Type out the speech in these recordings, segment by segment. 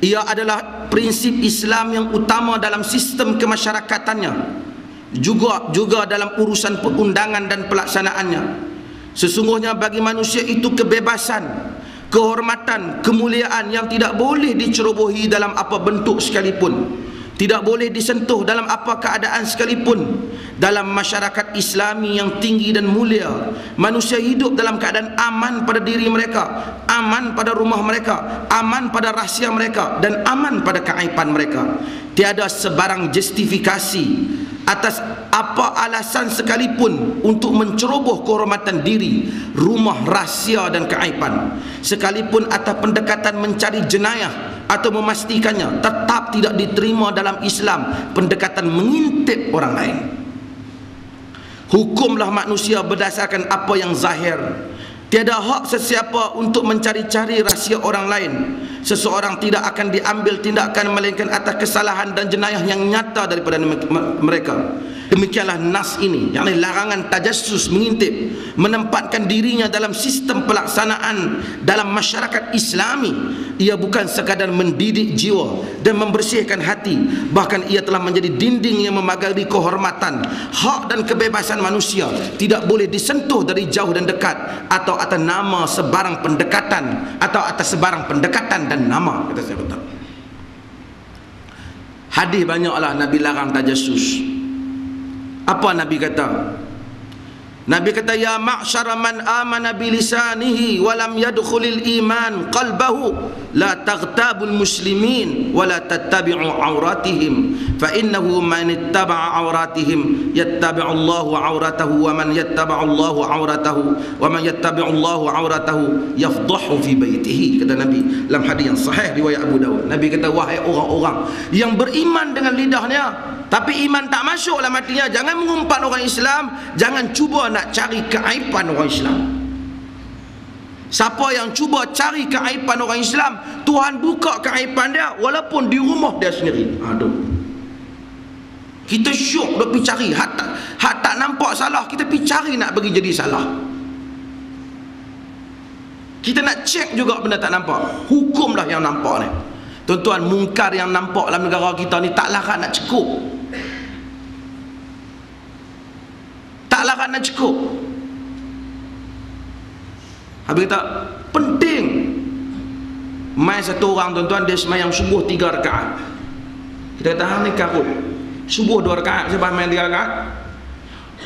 ia adalah prinsip Islam yang utama dalam sistem kemasyarakatannya juga juga dalam urusan perundangan dan pelaksanaannya. Sesungguhnya bagi manusia itu kebebasan kehormatan kemuliaan yang tidak boleh dicerobohi dalam apa bentuk sekalipun tidak boleh disentuh dalam apa keadaan sekalipun. Dalam masyarakat islami yang tinggi dan mulia manusia hidup dalam keadaan aman pada diri mereka aman pada rumah mereka aman pada rahsia mereka dan aman pada keaiban mereka. Tiada sebarang justifikasi atas apa alasan sekalipun untuk menceroboh kehormatan diri rumah rahsia dan keaiban. Sekalipun atas pendekatan mencari jenayah atau memastikannya tetap tidak diterima dalam Islam pendekatan mengintip orang lain. Hukumlah manusia berdasarkan apa yang zahir. Tiada hak sesiapa untuk mencari-cari rahsia orang lain. Seseorang tidak akan diambil tindakan melainkan atas kesalahan dan jenayah yang nyata daripada mereka Demikianlah nas ini yang larangan tajassus mengintip menempatkan dirinya dalam sistem pelaksanaan dalam masyarakat Islami. Ia bukan sekadar mendidik jiwa dan membersihkan hati bahkan ia telah menjadi dinding yang memagari kehormatan hak dan kebebasan manusia. Tidak boleh disentuh dari jauh dan dekat atau atas nama sebarang pendekatan atau atas sebarang pendekatan dan nama kata saya betul hadis banyaklah Nabi larang tajassus apa Nabi kata? Nabi kata ya ma'syara man amana bi lisanihi wa lam yadkhulil iman qalbahu la taghtabul muslimin wa la tattabi'u awratihim fa innahu man ittaba'a awratihim yattabi'u Allahu awratahu wa man yattabi'u Allahu awratahu wa man yattabi'u Allahu awratahu yafdahu fi baitihi kata Nabi dalam hadis yang sahih riwayat Abu Dawud Nabi kata wahai orang-orang yang beriman dengan lidahnya tapi iman tak masuk dalam hatinya. Jangan mengumpat orang Islam. Jangan cuba nak cari keaiban orang Islam. Siapa yang cuba cari keaiban orang Islam Tuhan buka keaiban dia walaupun di rumah dia sendiri. Aduh. Kita syuk duk pergi cari. Hak tak, hak tak nampak salah kita pergi cari nak bagi jadi salah. Kita nak cek juga benda tak nampak. Hukumlah yang nampak ni. Tuan-tuan mungkar yang nampak dalam negara kita ni tak larat nak cukup tak larat nak cukup. Habis kata penting. Mai satu orang tuan-tuan dia semayang subuh tiga rakaat. Kita kata hang ni karut. Subuh dua rakaat sebab main tiga rakaat.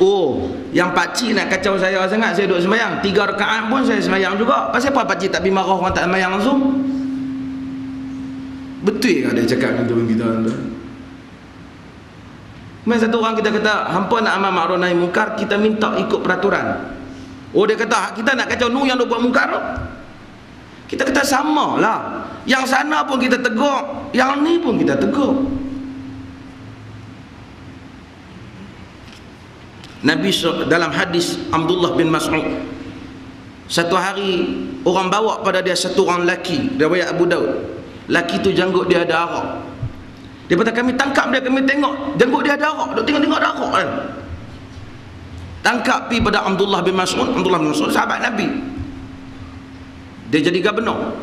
Oh yang pakcik nak kacau saya sangat saya duduk semayang. Tiga rakaat pun saya semayang juga. Pasal apa pakcik tak pergi marah orang tak semayang langsung? Betul ke dia cakap dengan tuan kita tuan Main satu orang kita kata hampa nak amal makruf nahi mungkar kita minta ikut peraturan. Oh dia kata kita nak kacau nu yang duk buat mungkar. Kita kata sama lah. Yang sana pun kita tegur, yang ni pun kita tegur. Nabi dalam hadis Abdullah bin Mas'ud satu hari orang bawa pada dia satu orang lelaki riwayat Abu Daud lelaki tu janggut dia ada arak Daripada kami tangkap dia, kami tengok jenggot dia ada arak, duk tengok-tengok ada arak kan. Tangkap pi pada Abdullah bin Mas'ud, Abdullah bin Mas'ud sahabat Nabi. Dia jadi gubernur.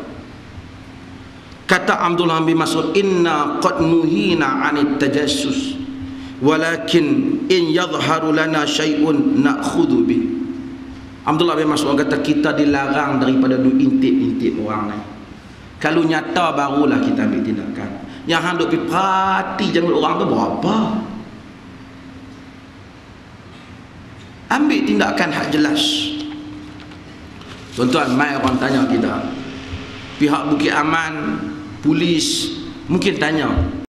Kata Abdullah bin Mas'ud, "Inna qad nuhina 'anit tajassus, walakin in yadhharu lana syai'un na'khudhu bi." Abdullah bin Mas'ud kata kita dilarang daripada duk intip-intip orang ni. Kalau nyata barulah kita ambil tindakan yang hang duk pergi parti janggut orang tu berapa ambil tindakan hak jelas. Tuan-tuan mai orang tanya kita. Pihak Bukit Aman polis mungkin tanya